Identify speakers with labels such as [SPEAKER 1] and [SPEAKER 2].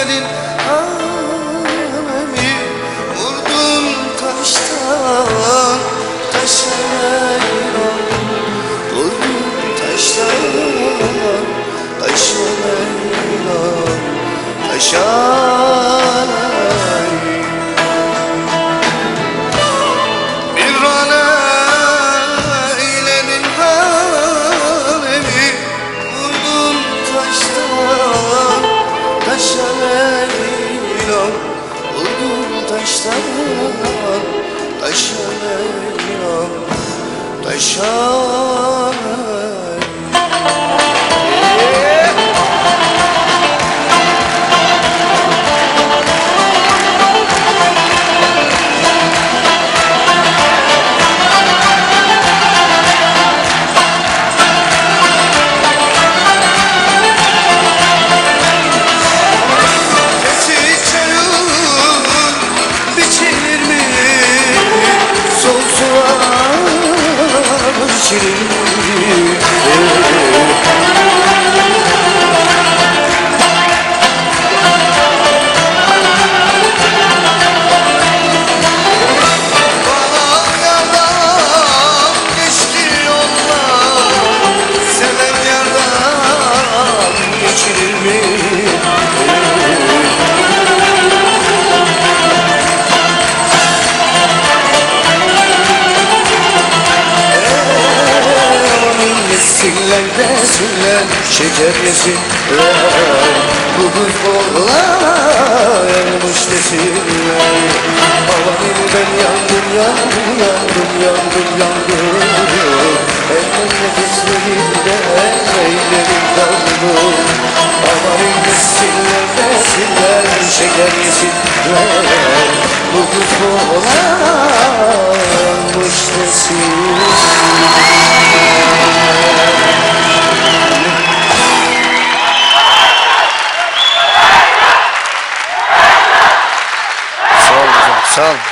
[SPEAKER 1] eyledin Leyla Vurdun taştan taşa Leyla Taşa içilir mi? Desinler şeker yesinler Bugün oğlanmış desinler. Amanın ben yandım yandım yandım yandım yandım. Elden nefeslerimde ellerim kaldı. Amanın yesinler desinler şeker yesinler. Bugün oğlanmış desinler Son